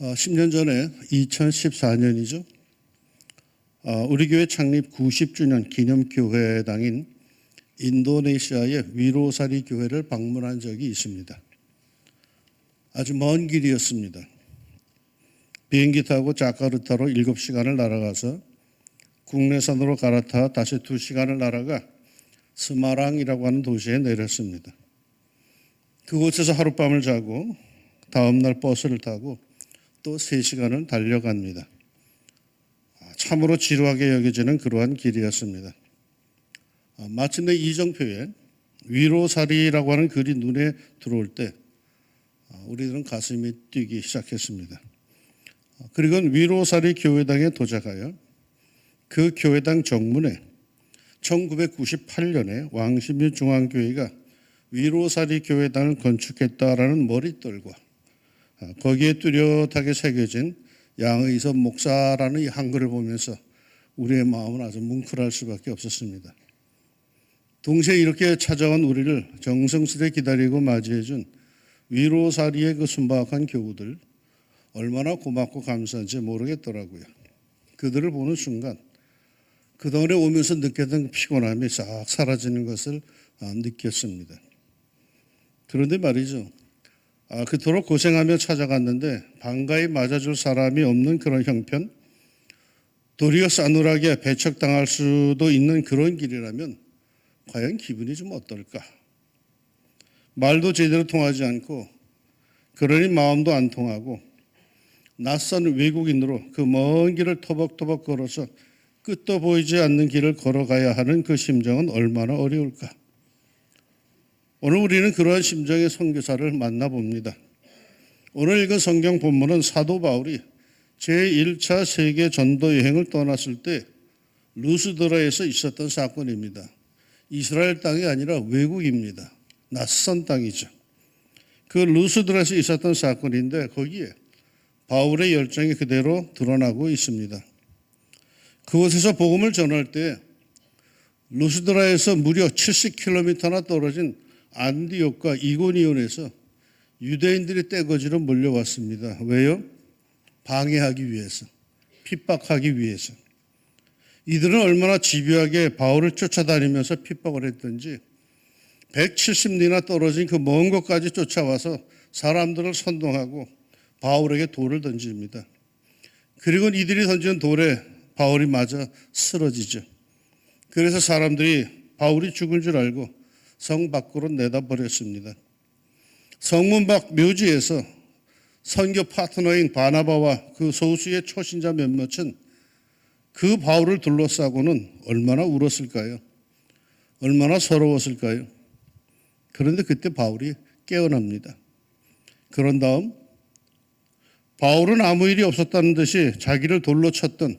어, 10년 전에 2014년이죠. 어, 우리 교회 창립 90주년 기념교회당인 인도네시아의 위로사리 교회를 방문한 적이 있습니다. 아주 먼 길이었습니다. 비행기 타고 자카르타로 7시간을 날아가서 국내선으로 갈아타 다시 2시간을 날아가 스마랑이라고 하는 도시에 내렸습니다. 그곳에서 하룻밤을 자고 다음날 버스를 타고 또 3시간을 달려갑니다. 아, 참으로 지루하게 여겨지는 그러한 길이었습니다. 아, 마침내 이정표에 위로사리라고 하는 글이 눈에 들어올 때 아, 우리들은 가슴이 뛰기 시작했습니다. 아, 그리고 위로사리 교회당에 도착하여 그 교회당 정문에 1998년에 왕십리 중앙교회가 위로사리 교회당을 건축했다라는 머릿돌과 아, 거기에 뚜렷하게 새겨진 양의섭 목사라는 이 한글을 보면서 우리의 마음은 아주 뭉클할 수밖에 없었습니다. 동시에 이렇게 찾아온 우리를 정성스레 기다리고 맞이해준 위로사리의 그 순박한 교우들 얼마나 고맙고 감사한지 모르겠더라고요. 그들을 보는 순간 그동안에 오면서 느꼈던 그 피곤함이 싹 사라지는 것을 아, 느꼈습니다. 그런데 말이죠. 아, 그토록 고생하며 찾아갔는데 반가이 맞아줄 사람이 없는 그런 형편, 도리어 싸늘하게 배척당할 수도 있는 그런 길이라면 과연 기분이 좀 어떨까? 말도 제대로 통하지 않고 그러니 마음도 안 통하고 낯선 외국인으로 그 먼 길을 터벅터벅 걸어서 끝도 보이지 않는 길을 걸어가야 하는 그 심정은 얼마나 어려울까? 오늘 우리는 그러한 심정의 선교사를 만나봅니다. 오늘 읽은 성경 본문은 사도 바울이 제1차 세계 전도 여행을 떠났을 때 루스드라에서 있었던 사건입니다. 이스라엘 땅이 아니라 외국입니다. 낯선 땅이죠. 그 루스드라에서 있었던 사건인데 거기에 바울의 열정이 그대로 드러나고 있습니다. 그곳에서 복음을 전할 때 루스드라에서 무려 70km나 떨어진 안디옥과 이고니온에서 유대인들이 떼거지로 몰려왔습니다. 왜요? 방해하기 위해서, 핍박하기 위해서. 이들은 얼마나 집요하게 바울을 쫓아다니면서 핍박을 했던지 170리나 떨어진 그 먼 곳까지 쫓아와서 사람들을 선동하고 바울에게 돌을 던집니다. 그리고 이들이 던지는 돌에 바울이 맞아 쓰러지죠. 그래서 사람들이 바울이 죽은 줄 알고 성 밖으로 내다버렸습니다. 성문 밖 묘지에서 선교 파트너인 바나바와 그 소수의 초신자 몇몇은 그 바울을 둘러싸고는 얼마나 울었을까요? 얼마나 서러웠을까요? 그런데 그때 바울이 깨어납니다. 그런 다음 바울은 아무 일이 없었다는 듯이 자기를 돌로 쳤던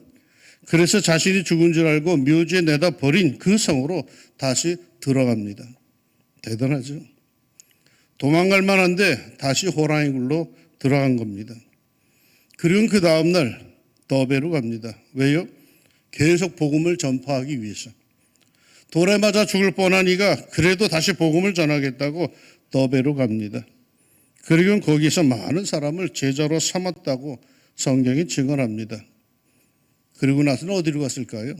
그래서 자신이 죽은 줄 알고 묘지에 내다 버린 그 성으로 다시 들어갑니다. 대단하죠. 도망갈 만한데 다시 호랑이 굴로 들어간 겁니다. 그리고 그 다음날 더베로 갑니다. 왜요? 계속 복음을 전파하기 위해서. 돌에 맞아 죽을 뻔한 이가 그래도 다시 복음을 전하겠다고 더베로 갑니다. 그리고 거기서 많은 사람을 제자로 삼았다고 성경이 증언합니다. 그리고 나서는 어디로 갔을까요?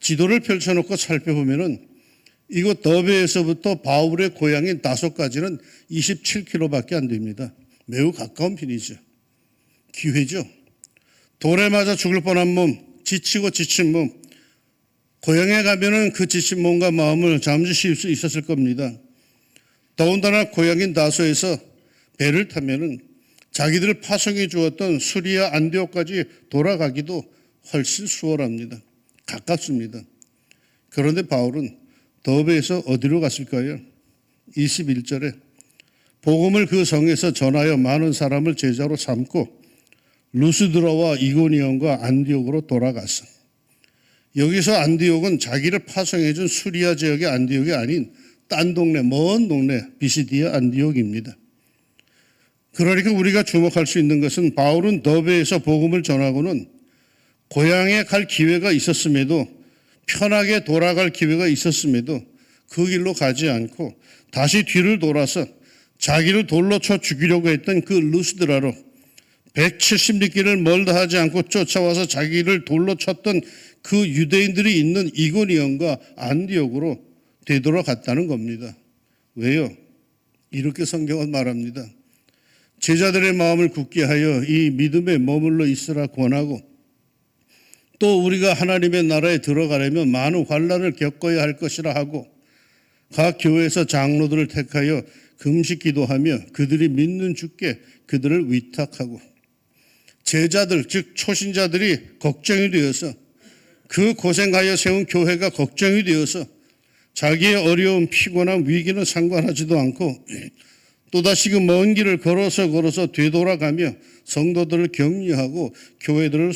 지도를 펼쳐놓고 살펴보면은 이곳 더베에서부터 바울의 고향인 다소까지는 27km밖에 안 됩니다. 매우 가까운 편이죠. 기회죠. 돌에 맞아 죽을 뻔한 몸, 지치고 지친 몸, 고향에 가면은 그 지친 몸과 마음을 잠시 쉴 수 있었을 겁니다. 더군다나 고향인 다소에서 배를 타면은 자기들을 파송해 주었던 수리아 안디옥까지 돌아가기도 훨씬 수월합니다. 가깝습니다. 그런데 바울은 더베에서 어디로 갔을까요? 21절에 복음을 그 성에서 전하여 많은 사람을 제자로 삼고 루스드라와 이고니온과 안디옥으로 돌아갔어. 여기서 안디옥은 자기를 파송해 준 수리아 지역의 안디옥이 아닌 딴 동네, 먼 동네 비시디아 안디옥입니다. 그러니까 우리가 주목할 수 있는 것은 바울은 더베에서 복음을 전하고는 고향에 갈 기회가 있었음에도 편하게 돌아갈 기회가 있었음에도 그 길로 가지 않고 다시 뒤를 돌아서 자기를 돌로 쳐 죽이려고 했던 그 루스드라로 170리길을 멀다 하지 않고 쫓아와서 자기를 돌로 쳤던 그 유대인들이 있는 이고니온과 안디옥으로 되돌아갔다는 겁니다. 왜요? 이렇게 성경은 말합니다. 제자들의 마음을 굳게 하여 이 믿음에 머물러 있으라 권하고 또 우리가 하나님의 나라에 들어가려면 많은 환란을 겪어야 할 것이라 하고 각 교회에서 장로들을 택하여 금식 기도하며 그들이 믿는 주께 그들을 위탁하고 제자들 즉 초신자들이 걱정이 되어서 그 고생하여 세운 교회가 걱정이 되어서 자기의 어려움, 피곤함, 위기는 상관하지도 않고 또다시 그 먼 길을 걸어서 걸어서 되돌아가며 성도들을 격려하고 교회들을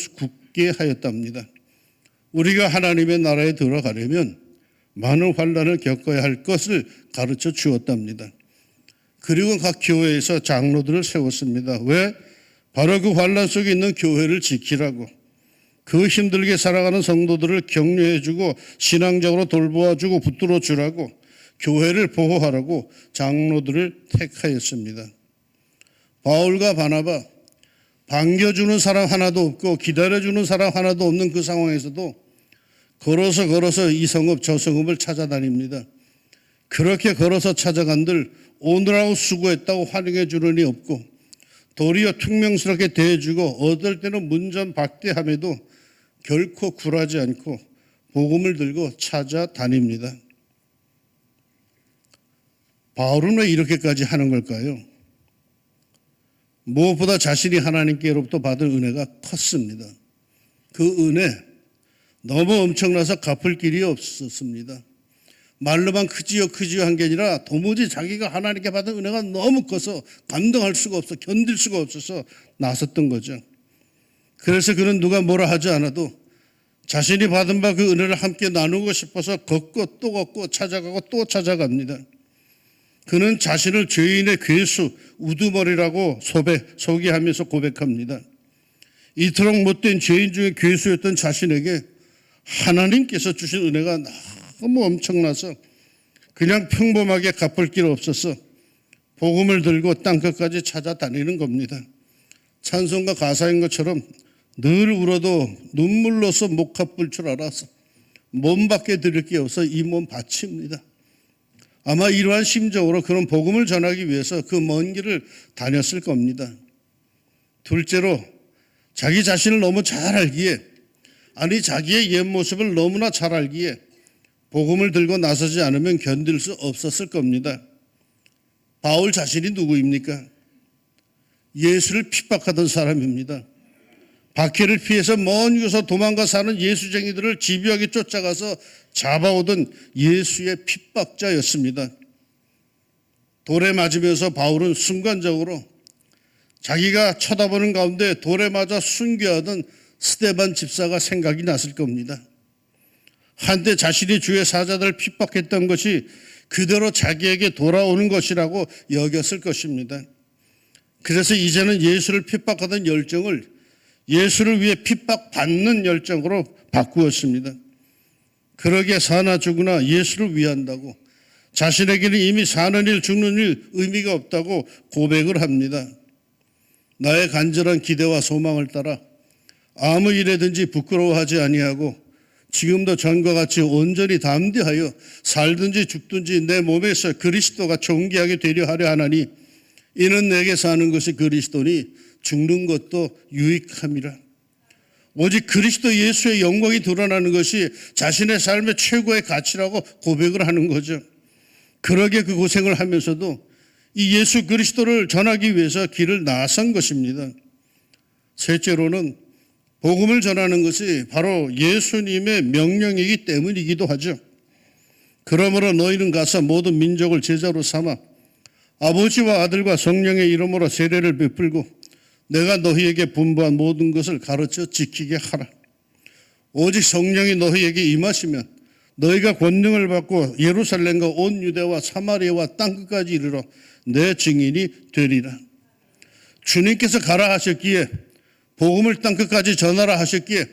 굳게 하였답니다. 우리가 하나님의 나라에 들어가려면 많은 환란을 겪어야 할 것을 가르쳐 주었답니다. 그리고 각 교회에서 장로들을 세웠습니다. 왜? 바로 그 환란 속에 있는 교회를 지키라고. 그 힘들게 살아가는 성도들을 격려해주고 신앙적으로 돌보아주고 붙들어 주라고 교회를 보호하라고 장로들을 택하였습니다. 바울과 바나바 반겨주는 사람 하나도 없고 기다려주는 사람 하나도 없는 그 상황에서도 걸어서 걸어서 이 성읍 저 성읍을 찾아다닙니다. 그렇게 걸어서 찾아간들 오늘하고 수고했다고 환영해 주는 이 없고 도리어 퉁명스럽게 대해주고 어떨 때는 문전박대함에도 결코 굴하지 않고 복음을 들고 찾아다닙니다. 바울은 왜 이렇게까지 하는 걸까요? 무엇보다 자신이 하나님께로부터 받은 은혜가 컸습니다. 그 은혜 너무 엄청나서 갚을 길이 없었습니다. 말로만 크지요 크지요 한 게 아니라 도무지 자기가 하나님께 받은 은혜가 너무 커서 감당할 수가 없어 견딜 수가 없어서 나섰던 거죠. 그래서 그는 누가 뭐라 하지 않아도 자신이 받은 바 그 은혜를 함께 나누고 싶어서 걷고 또 걷고 찾아가고 또 찾아갑니다. 그는 자신을 죄인의 괴수, 우두머리라고 소배, 소개하면서 고백합니다. 이토록 못된 죄인 중에 괴수였던 자신에게 하나님께서 주신 은혜가 너무 엄청나서 그냥 평범하게 갚을 길 없어서 복음을 들고 땅끝까지 찾아다니는 겁니다. 찬송가 가사인 것처럼 늘 울어도 눈물로서 목 아플 줄 알아서 몸 밖에 드릴 게 없어 이 몸 바칩니다. 아마 이러한 심정으로 그런 복음을 전하기 위해서 그 먼 길을 다녔을 겁니다. 둘째로 자기 자신을 너무 잘 알기에 아니 자기의 옛 모습을 너무나 잘 알기에 복음을 들고 나서지 않으면 견딜 수 없었을 겁니다. 바울 자신이 누구입니까? 예수를 핍박하던 사람입니다. 박해를 피해서 먼 곳에서 도망가 사는 예수쟁이들을 집요하게 쫓아가서 잡아오던 예수의 핍박자였습니다. 돌에 맞으면서 바울은 순간적으로 자기가 쳐다보는 가운데 돌에 맞아 순교하던 스테반 집사가 생각이 났을 겁니다. 한때 자신이 주의 사자들을 핍박했던 것이 그대로 자기에게 돌아오는 것이라고 여겼을 것입니다. 그래서 이제는 예수를 핍박하던 열정을 예수를 위해 핍박받는 열정으로 바꾸었습니다. 그러게 사나 죽으나 예수를 위한다고 자신에게는 이미 사는 일 죽는 일 의미가 없다고 고백을 합니다. 나의 간절한 기대와 소망을 따라 아무 일에든지 부끄러워하지 아니하고 지금도 전과 같이 온전히 담대하여 살든지 죽든지 내 몸에서 그리스도가 존귀하게 되려 하려 하나니 이는 내게 사는 것이 그리스도니 죽는 것도 유익함이라. 오직 그리스도 예수의 영광이 드러나는 것이 자신의 삶의 최고의 가치라고 고백을 하는 거죠. 그러게 그 고생을 하면서도 이 예수 그리스도를 전하기 위해서 길을 나선 것입니다. 셋째로는 복음을 전하는 것이 바로 예수님의 명령이기 때문이기도 하죠. 그러므로 너희는 가서 모든 민족을 제자로 삼아 아버지와 아들과 성령의 이름으로 세례를 베풀고 내가 너희에게 분부한 모든 것을 가르쳐 지키게 하라. 오직 성령이 너희에게 임하시면 너희가 권능을 받고 예루살렘과 온 유대와 사마리아와 땅끝까지 이르러 내 증인이 되리라. 주님께서 가라 하셨기에 복음을 땅끝까지 전하라 하셨기에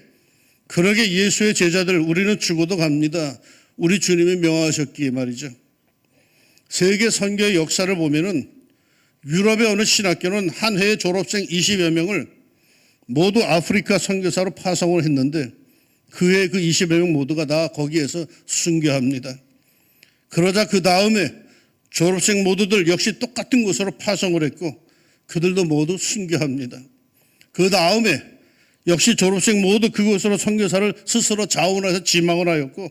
그러게 예수의 제자들 우리는 죽어도 갑니다. 우리 주님이 명하셨기에 말이죠. 세계 선교의 역사를 보면은 유럽의 어느 신학교는 한 해의 졸업생 20여 명을 모두 아프리카 선교사로 파송을 했는데 그의 그 20여 명 모두가 다 거기에서 순교합니다. 그러자 그 다음에 졸업생 모두들 역시 똑같은 곳으로 파송을 했고 그들도 모두 순교합니다. 그 다음에 역시 졸업생 모두 그곳으로 선교사를 스스로 자원해서 지망을 하였고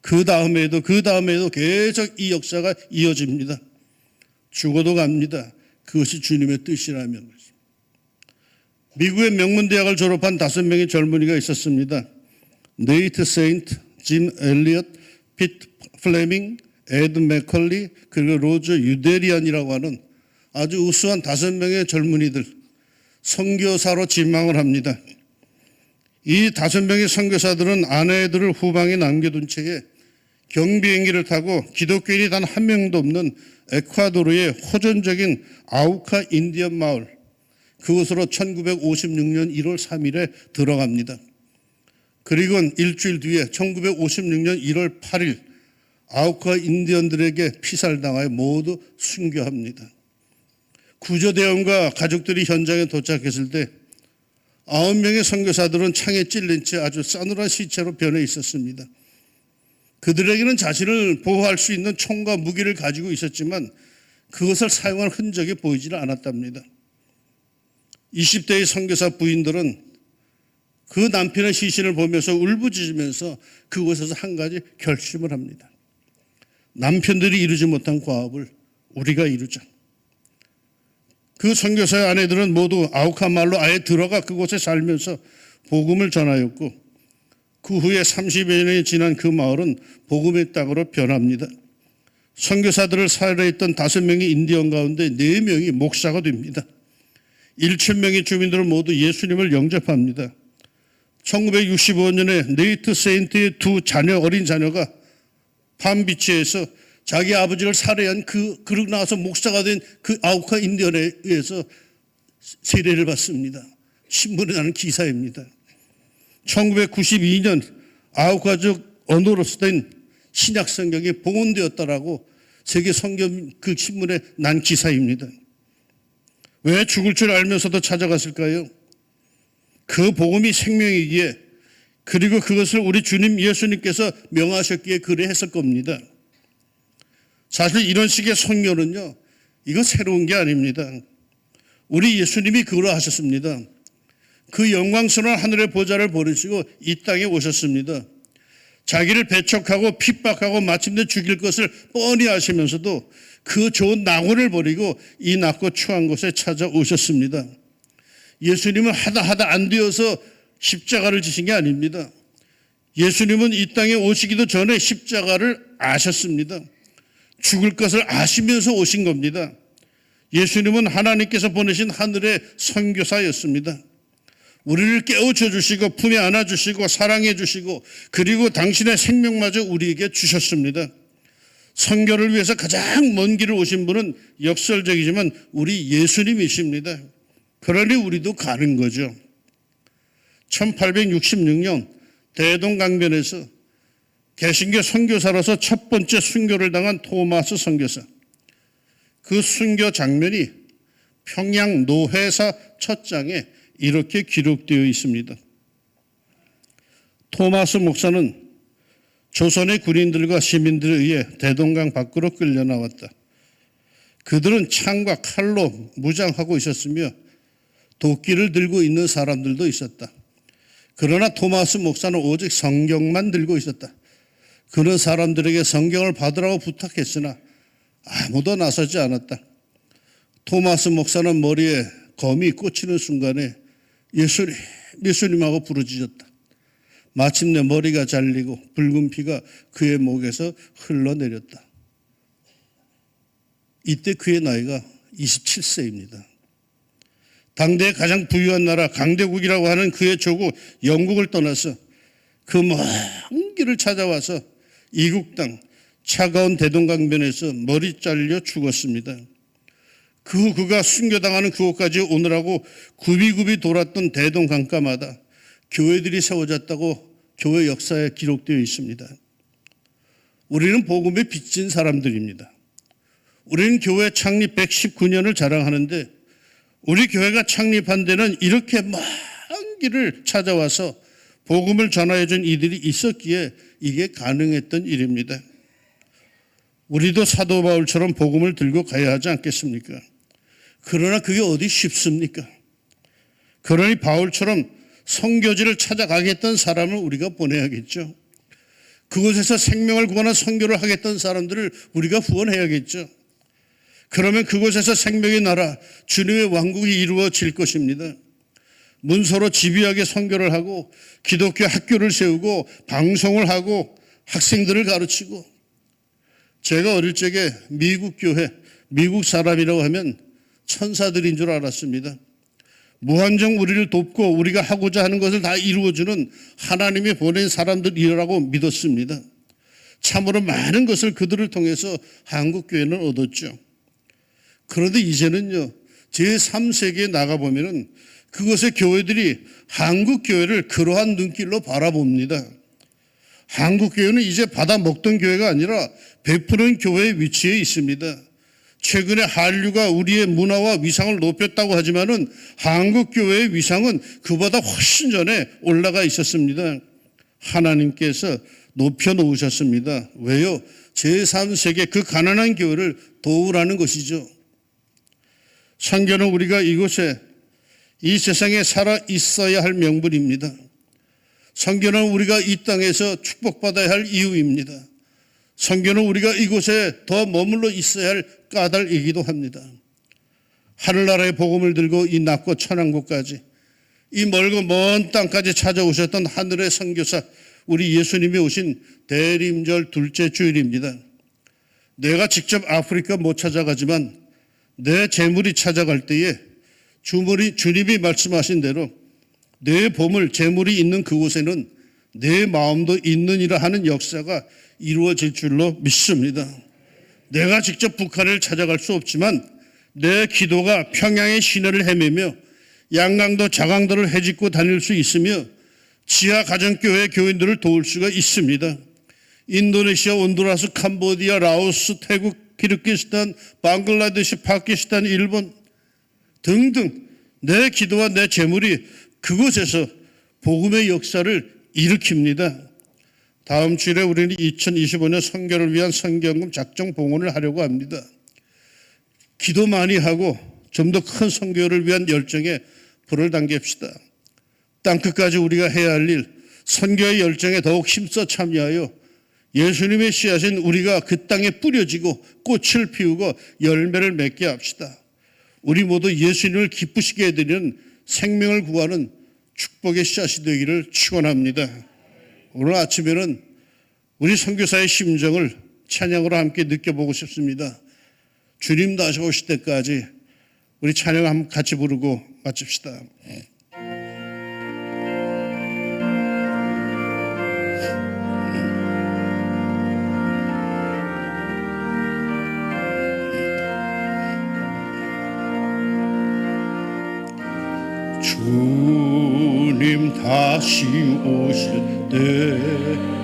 그 다음에도 그 다음에도 계속 이 역사가 이어집니다. 죽어도 갑니다. 그것이 주님의 뜻이라면. 미국의 명문 대학을 졸업한 다섯 명의 젊은이가 있었습니다. 네이트 세인트, 짐 엘리엇, 피트 플레밍, 에드 맥컬리 그리고 로저 유데리안이라고 하는 아주 우수한 다섯 명의 젊은이들 선교사로 지망을 합니다. 이 다섯 명의 선교사들은 아내들을 후방에 남겨둔 채에 경비행기를 타고 기독교인이 단 한 명도 없는 에콰도르의 호전적인 아우카 인디언 마을 그곳으로 1956년 1월 3일에 들어갑니다. 그리고 일주일 뒤에 1956년 1월 8일 아우카 인디언들에게 피살당하여 모두 순교합니다. 구조대원과 가족들이 현장에 도착했을 때 아홉 명의 선교사들은 창에 찔린 채 아주 싸늘한 시체로 변해 있었습니다. 그들에게는 자신을 보호할 수 있는 총과 무기를 가지고 있었지만 그것을 사용할 흔적이 보이지는 않았답니다. 20대의 선교사 부인들은 그 남편의 시신을 보면서 울부짖으면서 그곳에서 한 가지 결심을 합니다. 남편들이 이루지 못한 과업을 우리가 이루자. 그 선교사의 아내들은 모두 아우카 말로 아예 들어가 그곳에 살면서 복음을 전하였고 그 후에 30여 년이 지난 그 마을은 복음의 땅으로 변합니다. 선교사들을 살해했던 다섯 명의 인디언 가운데 네 명이 목사가 됩니다. 1천 명의 주민들은 모두 예수님을 영접합니다. 1965년에 네이트 세인트의 두 자녀 어린 자녀가 밤비치에서 자기 아버지를 살해한 그 그러고 나서 목사가 된 그 아우카 인디언에 의해서 세례를 받습니다. 신문에 나는 기사입니다. 1992년 아우카족 언어로서 된 신약 성경이 봉헌되었다라고 세계 성경 그 신문에 난 기사입니다. 왜 죽을 줄 알면서도 찾아갔을까요? 그 복음이 생명이기에 그리고 그것을 우리 주님 예수님께서 명하셨기에 그래 했을 겁니다. 사실 이런 식의 선교는요, 이거 새로운 게 아닙니다. 우리 예수님이 그걸 하셨습니다. 그 영광스러운 하늘의 보좌를 버리시고 이 땅에 오셨습니다. 자기를 배척하고 핍박하고 마침내 죽일 것을 뻔히 아시면서도 그 좋은 낙원을 버리고 이 낮고 추한 곳에 찾아오셨습니다. 예수님은 하다 하다 안 되어서 십자가를 지신 게 아닙니다. 예수님은 이 땅에 오시기도 전에 십자가를 아셨습니다. 죽을 것을 아시면서 오신 겁니다. 예수님은 하나님께서 보내신 하늘의 선교사였습니다. 우리를 깨우쳐 주시고 품에 안아 주시고 사랑해 주시고 그리고 당신의 생명마저 우리에게 주셨습니다. 선교를 위해서 가장 먼 길을 오신 분은 역설적이지만 우리 예수님이십니다. 그러니 우리도 가는 거죠. 1866년 대동강변에서 개신교 선교사로서 첫 번째 순교를 당한 토마스 선교사. 그 순교 장면이 평양 노회사 첫 장에 이렇게 기록되어 있습니다. 토마스 목사는 조선의 군인들과 시민들에 의해 대동강 밖으로 끌려 나왔다. 그들은 창과 칼로 무장하고 있었으며 도끼를 들고 있는 사람들도 있었다. 그러나 토마스 목사는 오직 성경만 들고 있었다. 그런 사람들에게 성경을 받으라고 부탁했으나 아무도 나서지 않았다. 토마스 목사는 머리에 검이 꽂히는 순간에 예수님, 예수님하고 부르짖었다. 마침내 머리가 잘리고 붉은 피가 그의 목에서 흘러내렸다. 이때 그의 나이가 27세입니다. 당대 가장 부유한 나라 강대국이라고 하는 그의 조국 영국을 떠나서 그 먼 길을 찾아와서 이국 땅 차가운 대동강변에서 머리 잘려 죽었습니다. 그 후 그가 순교당하는 그곳까지 오느라고 굽이굽이 돌았던 대동강가마다 교회들이 세워졌다고 교회 역사에 기록되어 있습니다. 우리는 복음에 빚진 사람들입니다. 우리는 교회 창립 119년을 자랑하는데 우리 교회가 창립한 데는 이렇게 길을 찾아와서 복음을 전하여 준 이들이 있었기에 이게 가능했던 일입니다. 우리도 사도 바울처럼 복음을 들고 가야 하지 않겠습니까? 그러나 그게 어디 쉽습니까? 그러니 바울처럼 선교지를 찾아가겠던 사람을 우리가 보내야겠죠. 그곳에서 생명을 구하는 선교를 하겠던 사람들을 우리가 후원해야겠죠. 그러면 그곳에서 생명의 나라, 주님의 왕국이 이루어질 것입니다. 문서로 집요하게 선교를 하고 기독교 학교를 세우고 방송을 하고 학생들을 가르치고 제가 어릴 적에 미국 교회, 미국 사람이라고 하면 천사들인 줄 알았습니다. 무한정 우리를 돕고 우리가 하고자 하는 것을 다 이루어주는 하나님이 보낸 사람들이라고 믿었습니다. 참으로 많은 것을 그들을 통해서 한국 교회는 얻었죠. 그런데 이제는요, 제3세계에 나가보면은 그것의 교회들이 한국 교회를 그러한 눈길로 바라봅니다. 한국 교회는 이제 받아 먹던 교회가 아니라 베푸는 교회의 위치에 있습니다. 최근에 한류가 우리의 문화와 위상을 높였다고 하지만은 한국 교회의 위상은 그보다 훨씬 전에 올라가 있었습니다. 하나님께서 높여 놓으셨습니다. 왜요? 제3세계 그 가난한 교회를 도우라는 것이죠. 선교는 우리가 이곳에 이 세상에 살아 있어야 할 명분입니다. 선교는 우리가 이 땅에서 축복받아야 할 이유입니다. 선교는 우리가 이곳에 더 머물러 있어야 할 까닭이기도 합니다. 하늘나라의 복음을 들고 이 낮고 천한 곳까지 이 멀고 먼 땅까지 찾아오셨던 하늘의 선교사 우리 예수님이 오신 대림절 둘째 주일입니다. 내가 직접 아프리카 못 찾아가지만 내 재물이 찾아갈 때에 주물이 주님이 말씀하신 대로 내 보물 재물이 있는 그곳에는 내 마음도 있느니라 하는 역사가 이루어질 줄로 믿습니다. 내가 직접 북한을 찾아갈 수 없지만 내 기도가 평양의 시내를 헤매며 양강도 자강도를 헤집고 다닐 수 있으며 지하 가정교회 교인들을 도울 수가 있습니다. 인도네시아, 온두라스, 캄보디아, 라오스, 태국, 키르기스탄, 방글라데시, 파키스탄, 일본 등등 내 기도와 내 재물이 그곳에서 복음의 역사를 일으킵니다. 다음 주일에 우리는 2025년 선교를 위한 선경금 작정 봉헌을 하려고 합니다. 기도 많이 하고 좀 더 큰 선교를 위한 열정에 불을 당깁시다. 땅끝까지 우리가 해야 할 일, 선교의 열정에 더욱 힘써 참여하여 예수님의 씨앗인 우리가 그 땅에 뿌려지고 꽃을 피우고 열매를 맺게 합시다. 우리 모두 예수님을 기쁘시게 해드리는 생명을 구하는 축복의 씨앗이 되기를 축원합니다. 오늘 아침에는 우리 선교사의 심정을 찬양으로 함께 느껴보고 싶습니다. 주님 다시 오실 때까지 우리 찬양 한번 같이 부르고 마칩시다. 주 님 다시 오실 때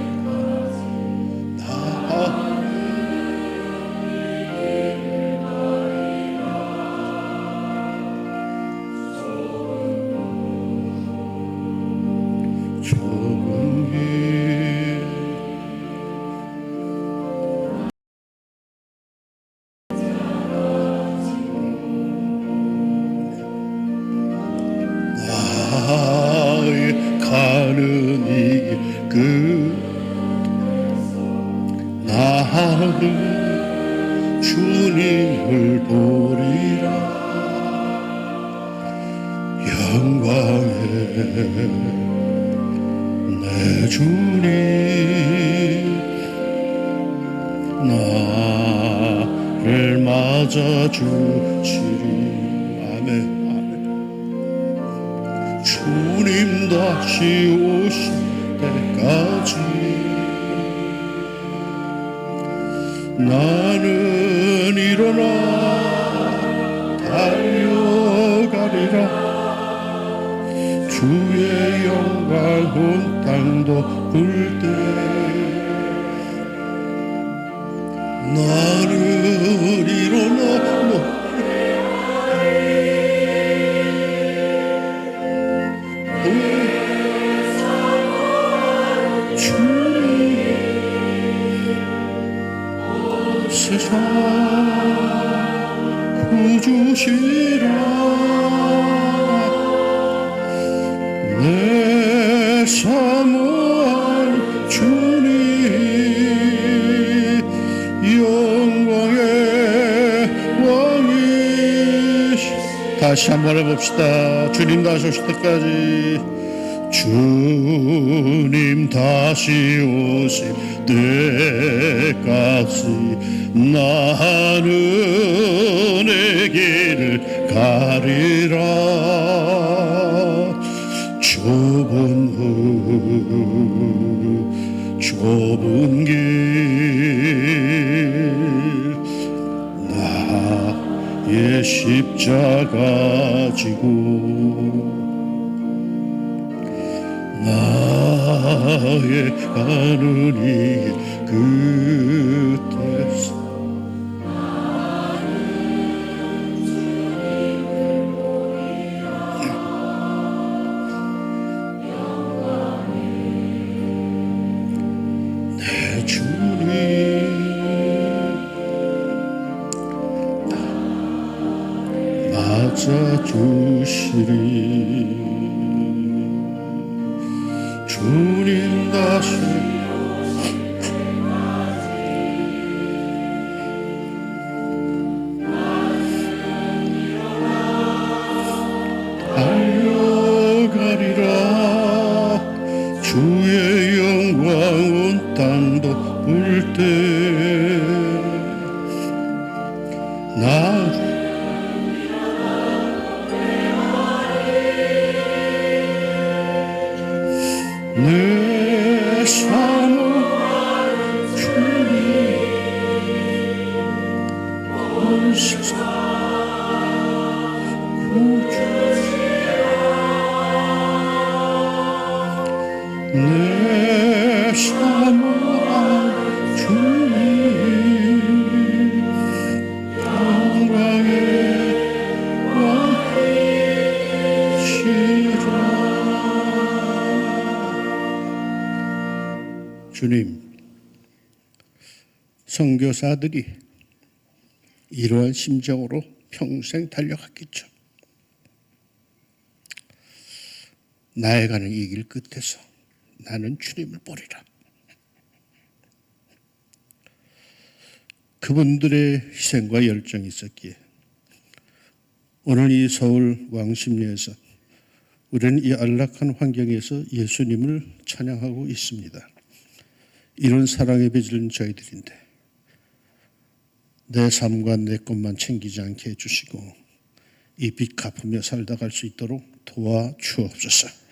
영광의 내 주님 나를 맞아 주시리. 아멘 아멘. 주님 다시 오실 때까지 나는 일어나 달려가리라 주의 영광 온 땅도 불때 나를 일어나 다시 한번 해봅시다. 주님 다시 오실 때까지. 주님 다시 오실 때까지 나는 내 길을 가리라. 좁은 후 좁은 길 십자가 지고 나의 가는 이 끝 맞아주시리. 주님 다시 주님 선교사들이 이러한 심정으로 평생 달려갔겠죠. 나의 가는 이 길 끝에서 나는 주님을 보리라. 그분들의 희생과 열정이 있었기에 오늘 이 서울 왕십리에서 우리는 이 안락한 환경에서 예수님을 찬양하고 있습니다. 이런 사랑의 빚을 저희들인데 내 삶과 내 것만 챙기지 않게 해주시고 이 빚 갚으며 살다 갈 수 있도록 도와주옵소서.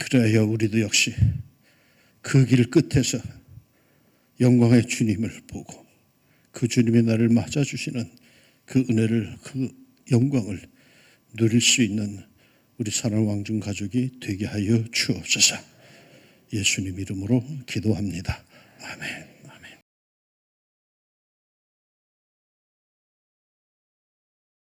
그래야 우리도 역시 그 길 끝에서 영광의 주님을 보고 그 주님의 나를 맞아주시는 그 은혜를 그 영광을 누릴 수 있는 우리 사랑 왕중 가족이 되게 하여 주옵소서. 예수님 이름으로 기도합니다. 아멘.